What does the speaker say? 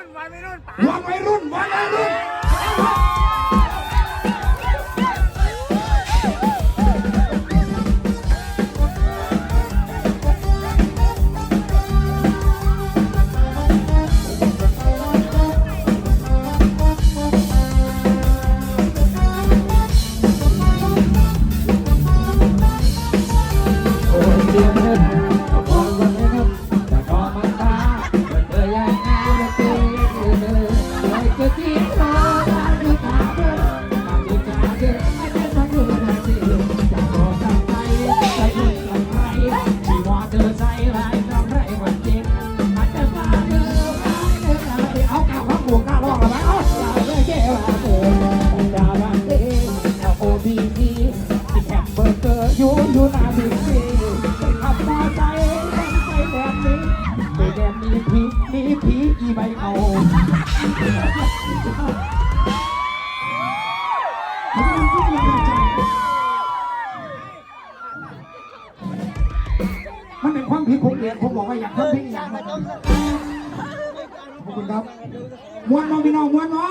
วันวัยรุ่นวันวัยรุ่นโอ้ยเดียวเงินขอบคุณวันนี้ อยู่อยู่หน้าบิ๊กซีขับมอไซค์ต้องไปแบบนี้ไปแบบนี้ผีนี่ผีอีใบเอามันเป็นความผิดผมเองผมบอกว่าอยากทำเพลงอย่างนั้นขอบคุณครับมวนมาพี่น้องมวนมา